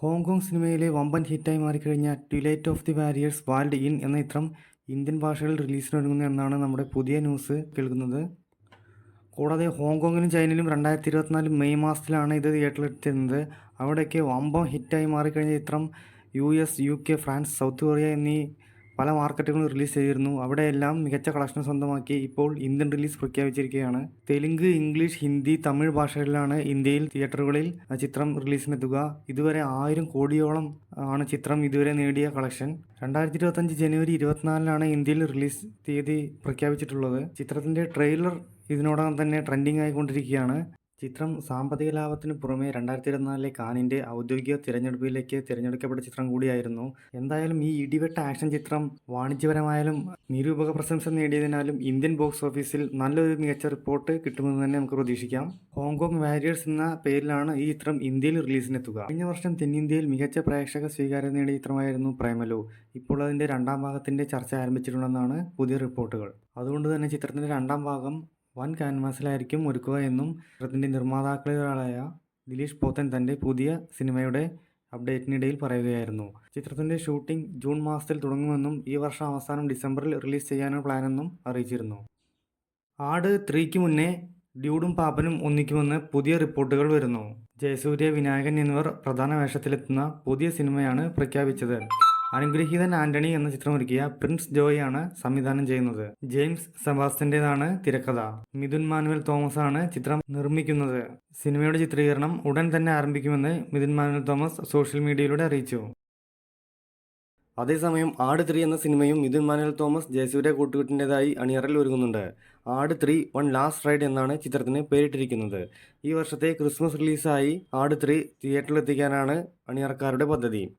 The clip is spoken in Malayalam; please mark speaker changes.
Speaker 1: ഹോങ്കോങ് സിനിമയിലെ വമ്പൻ ഹിറ്റായി മാറിക്കഴിഞ്ഞ twilight of the warriors walled in എന്ന ചിത്രം ഇന്ത്യൻ ഭാഷകളിൽ റിലീസിനൊരുങ്ങുന്നു എന്നാണ് നമ്മുടെ പുതിയ ന്യൂസ് കേൾക്കുന്നത്. കൂടാതെ ഹോങ്കോങ്ങിലും ചൈനയിലും രണ്ടായിരത്തി ഇരുപത്തിനാല് മെയ് മാസത്തിലാണ് ഇത് തിയേറ്ററിൽ എത്തുന്നത് അവിടെയൊക്കെ വമ്പൻ ഹിറ്റായി മാറിക്കഴിഞ്ഞ ചിത്രം U S U K France South Korea എന്നീ പല മാർക്കറ്റുകളും റിലീസ് ചെയ്തിരുന്നു. അവിടെയെല്ലാം മികച്ച കളക്ഷൻ സ്വന്തമാക്കി ഇപ്പോൾ ഇന്ത്യൻ റിലീസ് പ്രഖ്യാപിച്ചിരിക്കുകയാണ്. തെലുങ്ക് ഇംഗ്ലീഷ് ഹിന്ദി തമിഴ് ഭാഷകളിലാണ് ഇന്ത്യയിൽ തിയേറ്ററുകളിൽ ചിത്രം റിലീസിനെത്തുക. ഇതുവരെ ആയിരം കോടിയോളം ആണ് ചിത്രം ഇതുവരെ നേടിയ കളക്ഷൻ. രണ്ടായിരത്തി ഇരുപത്തഞ്ച് ജനുവരി ഇരുപത്തിനാലിനാണ് ഇന്ത്യയിൽ റിലീസ് തീയതി പ്രഖ്യാപിച്ചിട്ടുള്ളത്. ചിത്രത്തിന്റെ ട്രെയിലർ ഇതിനോടകം തന്നെ ട്രെൻഡിങ് ആയിക്കൊണ്ടിരിക്കുകയാണ്. ചിത്രം സാമ്പത്തിക ലാഭത്തിന് പുറമെ രണ്ടായിരത്തി ഇരുപത്തിനാലിലെ കാനിന്റെ ഔദ്യോഗിക തിരഞ്ഞെടുപ്പിലേക്ക് തിരഞ്ഞെടുക്കപ്പെട്ട ചിത്രം കൂടിയായിരുന്നു. എന്തായാലും ഈ ഇടിവെട്ട ആക്ഷൻ ചിത്രം വാണിജ്യപരമായാലും നിരൂപക പ്രശംസ നേടിയതിനാലും ഇന്ത്യൻ ബോക്സ് ഓഫീസിൽ നല്ലൊരു മികച്ച റിപ്പോർട്ട് കിട്ടുമെന്ന് തന്നെ നമുക്ക് പ്രതീക്ഷിക്കാം. ഹോങ്കോങ് വാരിയേഴ്സ് എന്ന പേരിലാണ് ഈ ചിത്രം ഇന്ത്യയിൽ റിലീസിനെത്തുക. കഴിഞ്ഞ വർഷം തെന്നിന്ത്യയിൽ മികച്ച പ്രേക്ഷക സ്വീകാര്യത നേടിയ ചിത്രമായിരുന്നു പ്രേമലു. ഇപ്പോൾ അതിന്റെ രണ്ടാം ഭാഗത്തിന്റെ ചർച്ച ആരംഭിച്ചിട്ടുണ്ടെന്നാണ് പുതിയ റിപ്പോർട്ടുകൾ. അതുകൊണ്ട് തന്നെ ചിത്രത്തിന്റെ രണ്ടാം ഭാഗം വൻ ക്യാൻവാസിലായിരിക്കും ഒരുക്കുക എന്നും ചിത്രത്തിന്റെ നിർമ്മാതാക്കളായ ദിലീഷ് പോത്തൻ തന്റെ പുതിയ സിനിമയുടെ അപ്ഡേറ്റിനിടയിൽ പറയുകയായിരുന്നു. ചിത്രത്തിന്റെ ഷൂട്ടിംഗ് ജൂൺ മാസത്തിൽ തുടങ്ങുമെന്നും ഈ വർഷം അവസാനം ഡിസംബറിൽ റിലീസ് ചെയ്യാനാണ് പ്ലാനെന്നും അറിയിച്ചിരുന്നു. ആട് ത്രീക്ക് മുന്നേ ഡ്യൂഡും പാപ്പനും ഒന്നിക്കുമെന്ന് പുതിയ റിപ്പോർട്ടുകൾ വരുന്നു. ജയസൂര്യ വിനായകൻ എന്നിവർ പ്രധാന വേഷത്തിലെത്തുന്ന പുതിയ സിനിമയാണ് പ്രഖ്യാപിച്ചത്. അനുഗ്രഹീതൻ ആന്റണി എന്ന ചിത്രം ഒരുക്കിയ പ്രിൻസ് ജോയ് ആണ് സംവിധാനം ചെയ്യുന്നത്. ജെയിംസ് സെബാസ്റ്റ്യന്റെതാണ് തിരക്കഥ. മിഥുൻ മാനുവൽ തോമസ് ആണ് ചിത്രം നിർമ്മിക്കുന്നത്. സിനിമയുടെ ചിത്രീകരണം ഉടൻ തന്നെ ആരംഭിക്കുമെന്ന് മിഥുൻ മാനുവൽ തോമസ് സോഷ്യൽ മീഡിയയിലൂടെ അറിയിച്ചു. അതേസമയം ആട് ത്രീ എന്ന സിനിമയും മിഥുൻ മാനുവൽ തോമസ് ജയസൂര്യ കൂട്ടുകെട്ടിന്റെതായി അണിയറയിൽ ഒരുങ്ങുന്നുണ്ട്. Aadu three one last ride എന്നാണ് ചിത്രത്തിന് പേരിട്ടിരിക്കുന്നത്. ഈ വർഷത്തെ ക്രിസ്മസ് റിലീസായി ആട് ത്രീ തിയേറ്ററിലെത്തിക്കാനാണ് അണിയറക്കാരുടെ പദ്ധതി.